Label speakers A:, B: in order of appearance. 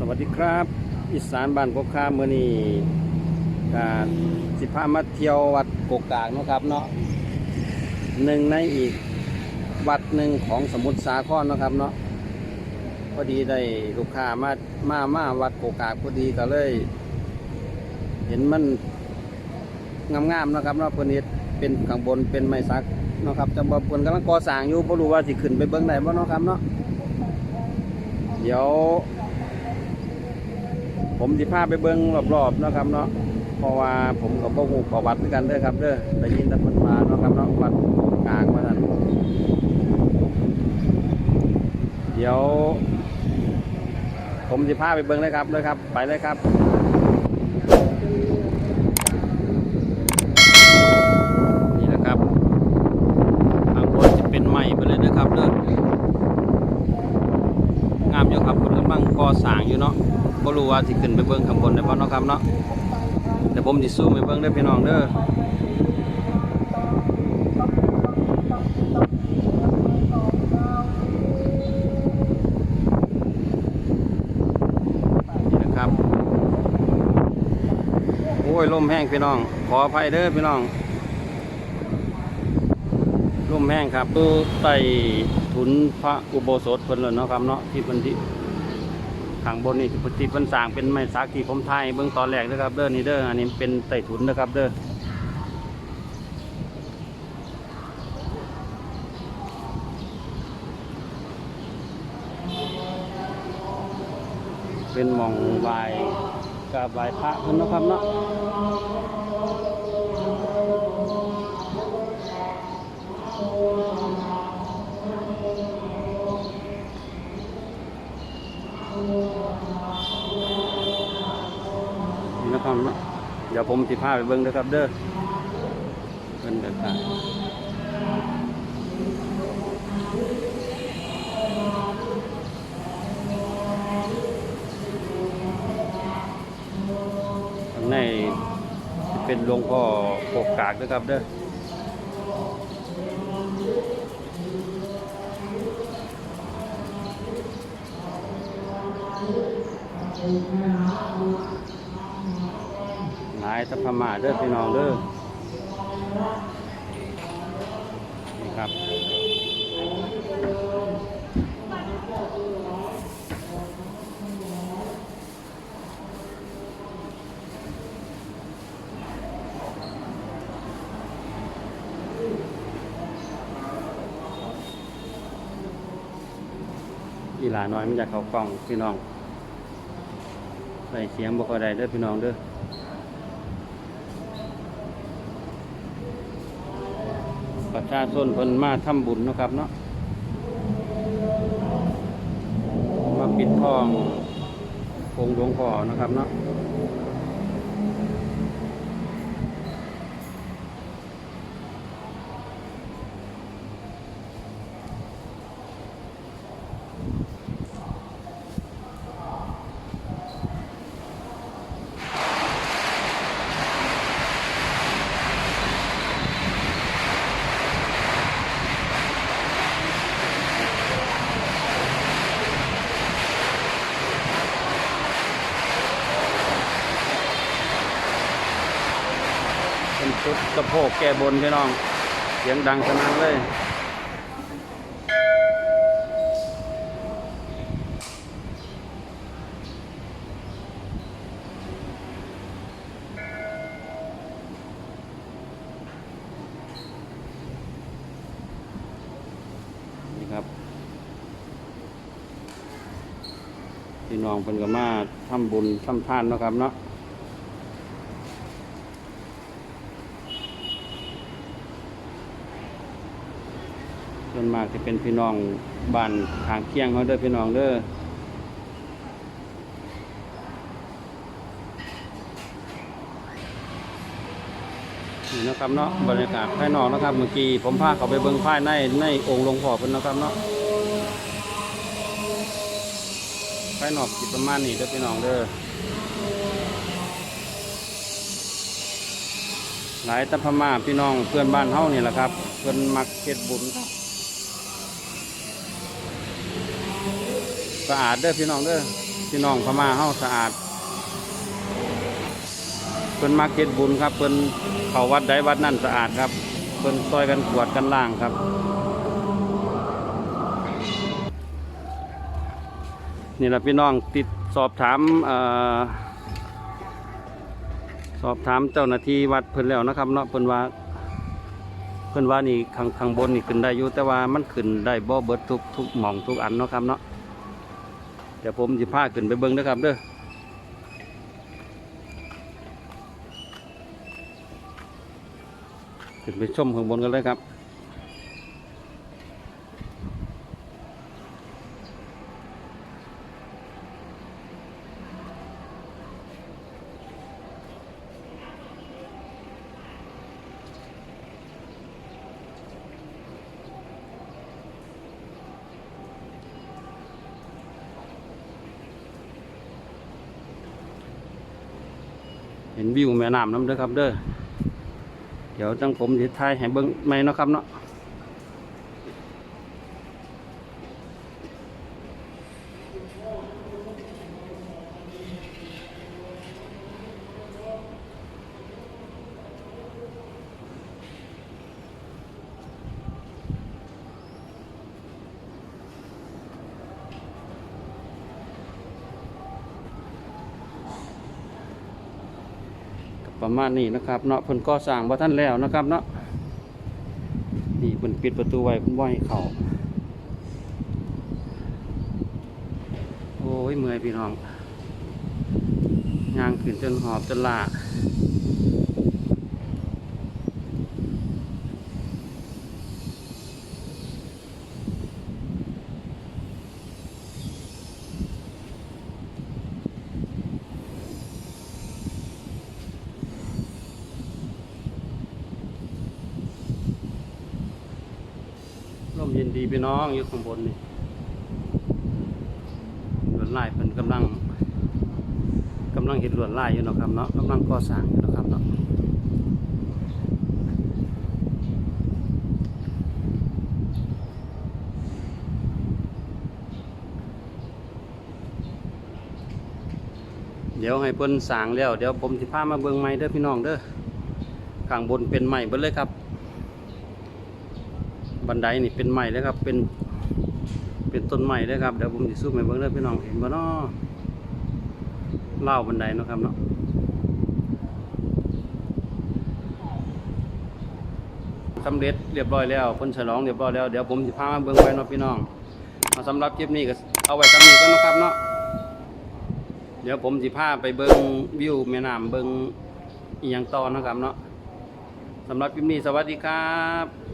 A: สวัสดีครับ อีสานบ้านกกคาเมื่อนี้การสิพามาเที่ยววัดกกกากนะครับเนาะหนึ่งในอีกวัดหนึ่งของสมุทรสาครนะครับเนาะพอดีได้ลูกค้ามามามาวัดกกกากพอดีก็เลย เห็นมันงามๆนะครับเนาะเพิ่นเฮ็ดเป็นข้างบนเป็นไม้สักเนาะครับจำบ่เพิ่นกำลังก่อสร้างอยู่บ่รู้ว่าสิขึ้นไปเบิ่งได้บ่เนาะครับเนาะเดี๋ยว ผมสิพาไปเบิ้งรอบๆเนาะครับเนาะเพราะว่าผมกับพ่อหูประวัติด้วยกันเด้อครับเด้อได้ยินแต่คนมาเนาะครับเนาะวัดกลางว่านั้นเดี๋ยว ผมสิพาไปเบิ้งเลยครับเลยครับ ไปเลยครับ นี่นะครับข้างบนจะเป็นไม้ไปเลยนะครับเด้องามอยู่ครับคนกำลังก่ อสางอยู่เนาะบ่รู้ว่าสิขึ้นไปเบิ่งข้างบนได้บ่เนาะครับเนาะเดี๋ยวผมสิซูมไปเบิ่งเด้พี่น้องเด้อนี่นะครับโอ้ยลมแห้งพี่น้อง ขออภัยเด้อพี่น้องร่มแห้งครับคือไต่ถุนพระอุโบสถเพิ่นเลยเนาะครับเนาะที่เพิ่นที่ ข้างบนนี่คือปฏิบันสางเป็นไม้สักที่ผมไทยเบื้องตอนแรกนะครับเด้อนี่เด้ออันนี้เป็นไต่ถุนนะครับเด้อเป็นมองไหวายกับไหวพระเพิ่นนะครับเนาะ นะครับ เดี๋ยวผมสิพาไปเบิ่งเด้อครับ เด้อเพิ่นเดินทางข้างในเป็นหลวงพ่อโกกากเด้อครับเด้อห ลายตะพม่าเด้อพี่น้องเด้อนี่ครับอีหลาน้อยมันอยากเขากล้องพี่น้องใส่เสียงบ่ค่อยได้เด้อพี่น้องเด้อ ประ ชาชนเพิ่นมาทำบุญนะครับเนาะมาปิดทององค์หลวงพ่อนะครับเนาะ เป็นชุดสะโพกแก้บนพี่น้อง เสียงดังสนั่นเลยนี่ครับพี่น้องเพิ่นก็มาทำบุญทำทานนะครับเนาะ ส่วนมากจะเป็นพี่น้องบ้านทางเคียงเขาเด้อพี่น้องเด้อนี่นะครับเนาะบรรยากาศภายนอกนะครับ เมื่อกี้ผมพาเขาไปเบิ่งภายในในองค์หลวงพ่อเพิ่นนะครับเนาะภายนอกสิประมาณนี้เด้อพี่น้องเด้อหลายตะพม่าพี่น้องเพื่อนบ้านเฮานี่แหละครับ เพิ่อนมักเฮ็ดบุญครับ สะอาดเด้อพี่น้องเด้อพี่น้องพม่าเฮาสะอาดเพิ่นมาเก็ตบุญครับเพิ่นเขาวัดใดวัดนั่นสะอาดครับเพิ่นซอยกันกวดกันล่างครับ นี่แหละพี่น้องติดสอบถามออสอบถามเจ้าหน้าที่วัดเพิ่นแล้วนะครับเนาะเพิ่นว่าเพิ่นว่านี่ข้างข้างบนนี่ขึ้นได้อยู่แต่ว่ามันขึ้นได้บ่เบิดทุกทุกหม่องทุกอันเนาะครับเนาะ ดี๋ยวผมจะพาขึ้นไปเบิ้งนะครับเด้อขึ้นไปชมข้างบนกันเลยครับ เห็นวิวแม่น้ำน้ำเด้อครับเด้อเดี๋ยวจังผมสิถ่ายให้เบิ้งไหม่เนาะครับเนาะ ประมาณนี้นะครับเนาะเพิ่นก่อสร้างบ่ท่านแล้วนะครับเนาะนี่เพิ่นปิดประตูไว้เพิ่นบ่ให้เข้าโอ้ยเมื่อยพี่น้องย่างขึ้นจนหอบจนลา นดีพี่น้องอยู่ข้างบนนี่ลวดลายเพิ่นกำลังกำลังเห็นลวดลายอยู่นะครับเนาะกำลังก่อสร้างอยู่นะครับเนาะเดี๋ยวให้เพิ่นสางแล้ว เดี๋ยวผมสิพามาเบิ่งใหม่เด้อพี่น้องเด้อข้างบนเป็นไม้เบิดเลยครับ บันไดนี่เป็นไม้เลยครับ เป็นเป็นต้นไม้เลยครับเดี๋ยวผมสิซูมให้เบิ่งเด้อพี่น้องเห็นบ่เนาะเล่าบันไดเนาะครับเนาะสำเร็จเรียบร้อยแล้วเพิ่นฉลองเรียบร้อยแล้วเดี๋ยวผมสิพามาเบิ่งไว้เนาะพี่น้องเอาสำหรับคลิปนี้ก็เอาไว้สำนี้ก่อนนะครับเนาะเดี๋ยวผมสิพาไปเบิงวิวแม่น้ำเบิงอีหยังต่อนะครับเนาะสำหรับคลิปนี้สวัสดีครับ